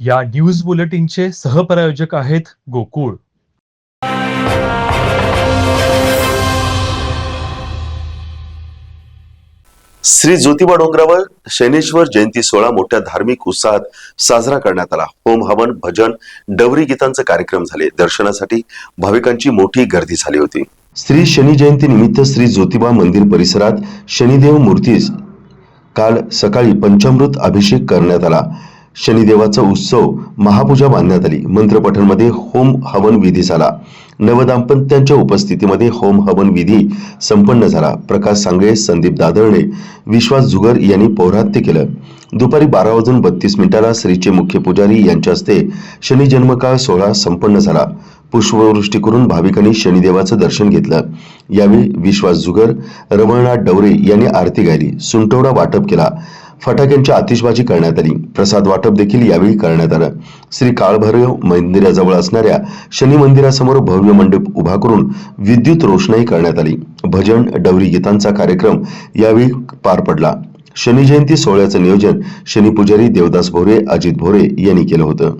या न्यूज बुलेटिनचे सहप्रायोजक आहेत गोकुळ. श्री ज्योतिबा डोंगरावर शनेश्वर जयंती सोहळा मोठ्या धार्मिक उत्साहात साजरा करण्यात आला. होम हवन भजन डवरी गीतांचे कार्यक्रम झाले. दर्शनासाठी भाविकांची मोठी गर्दी झाली होती. श्री शनी जयंती निमित्त श्री ज्योतिबा मंदिर परिसरात शनिदेव मूर्तीस काल सकाळी पंचामृत अभिषेक करण्यात आला. शनिदेवाचा उत्सव महापूजा बांधण्यात आली. मंत्रपठणमध्ये होम हवन विधी झाला. नवदाम्पत्यांच्या उपस्थितीमध्ये होम हवन विधी संपन्न झाला. प्रकाश सांगळे संदीप दादरणे विश्वास झुगर यांनी पौरात्य केलं. दुपारी बारा वाजून बत्तीस मिनिटाला श्रीचे मुख्य पुजारी यांच्या हस्ते शनी जन्मकाळ सोहळा संपन्न झाला. पुष्पवृष्टी करून भाविकांनी शनिदेवाचं दर्शन घेतलं. यावेळी विश्वास झुगर रमणनाथ डवरे यांनी आरती गायली. सुंटवडा वाटप केला. फटाक्यांची आतिषबाजी करण्यात आली. प्रसाद वाटप देखील यावेळी करण्यात आलं. श्री काळभैरव मंदिराजवळ असणाऱ्या शनी मंदिरासमोर भव्य मंडप उभा करून विद्युत रोषणाई करण्यात आली. भजन डवरी गीतांचा कार्यक्रम यावेळी पार पडला. शनी जयंती सोहळ्याचं नियोजन शनी पुजारी देवदास भोरे अजित भोरे यांनी केलं होतं.